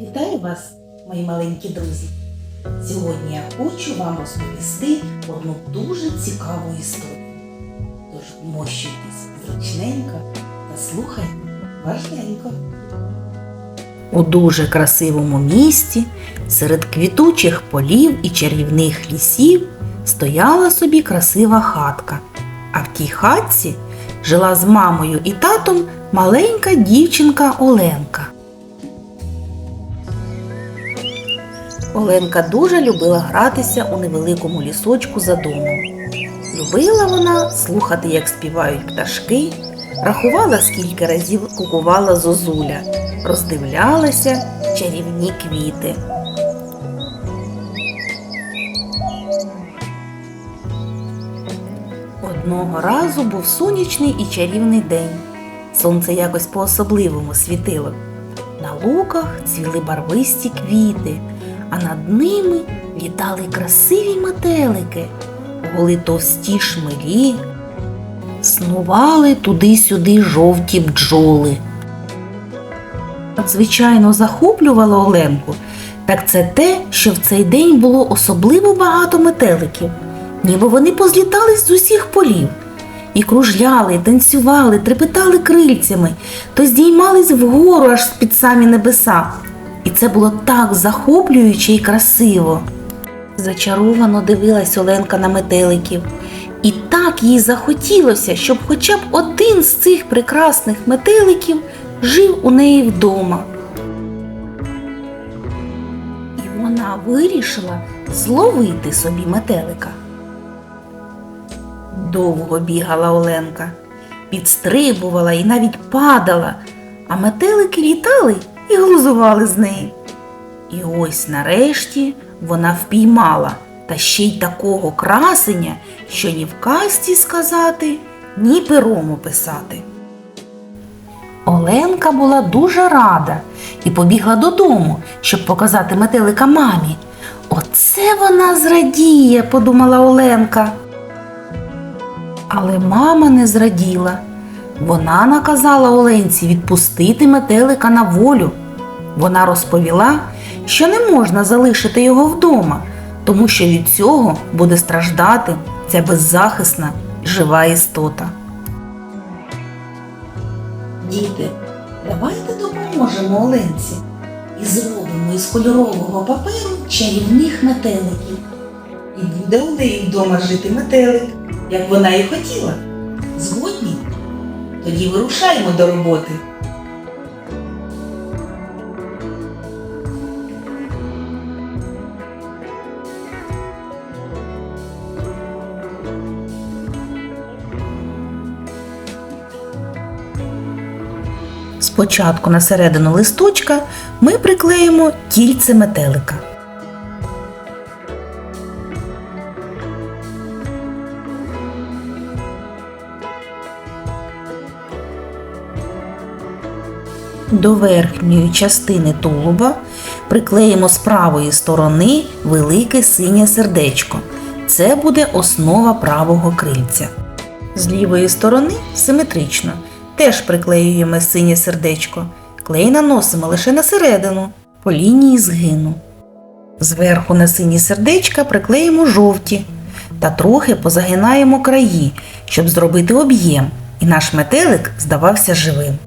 Вітаю вас, мої маленькі друзі! Сьогодні я хочу вам розповісти одну дуже цікаву історію. Тож вмощуйтесь зручненько та слухайте важненько. У дуже красивому місті, серед квітучих полів і чарівних лісів, стояла собі красива хатка. А в тій хатці жила з мамою і татом маленька дівчинка Оленка. Оленка дуже любила гратися у невеликому лісочку за домом. Любила вона слухати, як співають пташки, рахувала, скільки разів кукувала зозуля, роздивлялася чарівні квіти. Одного разу був сонячний і чарівний день. Сонце якось по-особливому світило. На луках цвіли барвисті квіти, а над ними літали красиві метелики, гули товсті шмелі, снували туди-сюди жовті бджоли. Звичайно, захоплювало Оленку, так це те, що в цей день було особливо багато метеликів, ніби вони позлітались з усіх полів. І кружляли, танцювали, трепетали крильцями, то здіймались вгору аж під самі небеса. І це було так захоплююче і красиво. Зачаровано дивилась Оленка на метеликів, і так їй захотілося, щоб хоча б один з цих прекрасних метеликів жив у неї вдома. І вона вирішила зловити собі метелика. Довго бігала Оленка, підстрибувала і навіть падала, а метелики літали і глузували з неї. І ось нарешті вона впіймала та ще й такого красення, що ні в касті сказати, ні пером описати. Оленка була дуже рада і побігла додому, щоб показати метелика мамі. Оце вона зрадіє, подумала Оленка. Але мама не зраділа. Вона наказала Оленці відпустити метелика на волю. Вона розповіла, що не можна залишити його вдома, тому що від цього буде страждати ця беззахисна жива істота. Діти, давайте допоможемо Оленці і зробимо із кольорового паперу чарівних метеликів. І буде у неї вдома жити метелик, як вона і хотіла. Згодні? Тоді вирушаємо до роботи. Спочатку на середину листочка ми приклеїмо кільце метелика. До верхньої частини тулуба приклеїмо з правої сторони велике синє сердечко. Це буде основа правого крильця. З лівої сторони симетрично. Теж приклеюємо синє сердечко. Клей наносимо лише на середину, по лінії згину. Зверху на сині сердечка приклеїмо жовті та трохи позагинаємо краї, щоб зробити об'єм, і наш метелик здавався живим.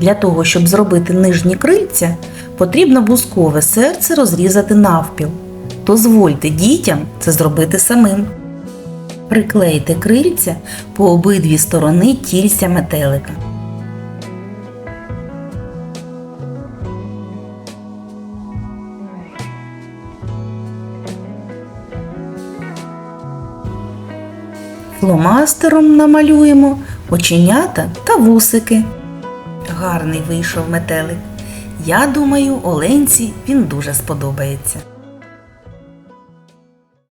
Для того, щоб зробити нижні крильця, потрібно бускове серце розрізати навпіл. Дозвольте дітям це зробити самим. Приклейте крильця по обидві сторони тільця метелика. Фломастером намалюємо оченята та вусики. Гарний вийшов метелик. Я думаю, Оленці він дуже сподобається.